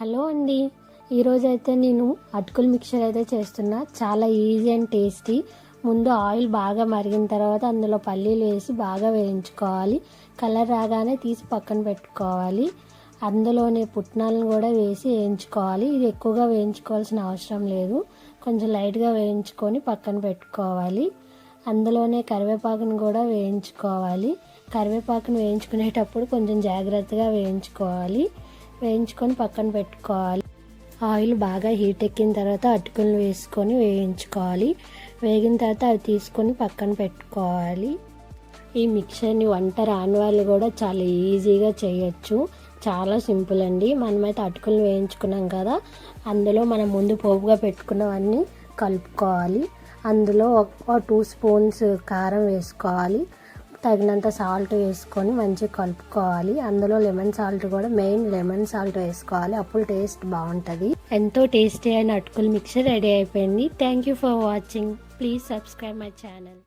Hello అండి. ఈరోజు అయితే నేను అటుకుల మిక్చర్ అయితే చేస్తున్నా. చాలా ఈజీ అండ్ టేస్టీ. ముందు ఆయిల్ బాగా మరిగిన తర్వాత అందులో పల్లీలు వేసి బాగా వేయించుకోవాలి. కలర్ రాగానే తీసి పక్కన పెట్టుకోవాలి. అందులోనే పుట్నాలను కూడా వేసి వేయించుకోవాలి. ఇది ఎక్కువగా వేయించుకోవాల్సిన అవసరం లేదు. కొంచెం లైట్గా వేయించుకొని పక్కన పెట్టుకోవాలి. అందులోనే కరివేపాకును కూడా వేయించుకోవాలి. కరివేపాకును వేయించుకునేటప్పుడు కొంచెం జాగ్రత్తగా వేయించుకోవాలి. వేయించుకొని పక్కన పెట్టుకోవాలి. ఆయిల్ బాగా హీట్ ఎక్కిన తర్వాత అటుకులు వేసుకొని వేయించుకోవాలి. వేగిన తర్వాత అవి తీసుకొని పక్కన పెట్టుకోవాలి. ఈ మిక్చర్ని వంట రాని వాళ్ళు కూడా చాలా ఈజీగా చేయొచ్చు. చాలా సింపుల్ అండి. మనమైతే అటుకులు వేయించుకున్నాం కదా అందులో మనం ముందు పోపుగా పెట్టుకున్నవన్నీ కలుపుకోవాలి. అందులో ఒక టూ స్పూన్స్ కారం వేసుకోవాలి. తగినంత సాల్ట్ వేసుకొని మంచిగా కలుపుకోవాలి. అందులో లెమన్ సాల్ట్ కూడా మెయిన్ లెమన్ సాల్ట్ వేసుకోవాలి. అప్పుడు టేస్ట్ బాగుంటుంది. ఎంతో టేస్టీ అయిన అటుకుల మిక్చర్ రెడీ అయిపోయింది. Thank you for watching please subscribe my channel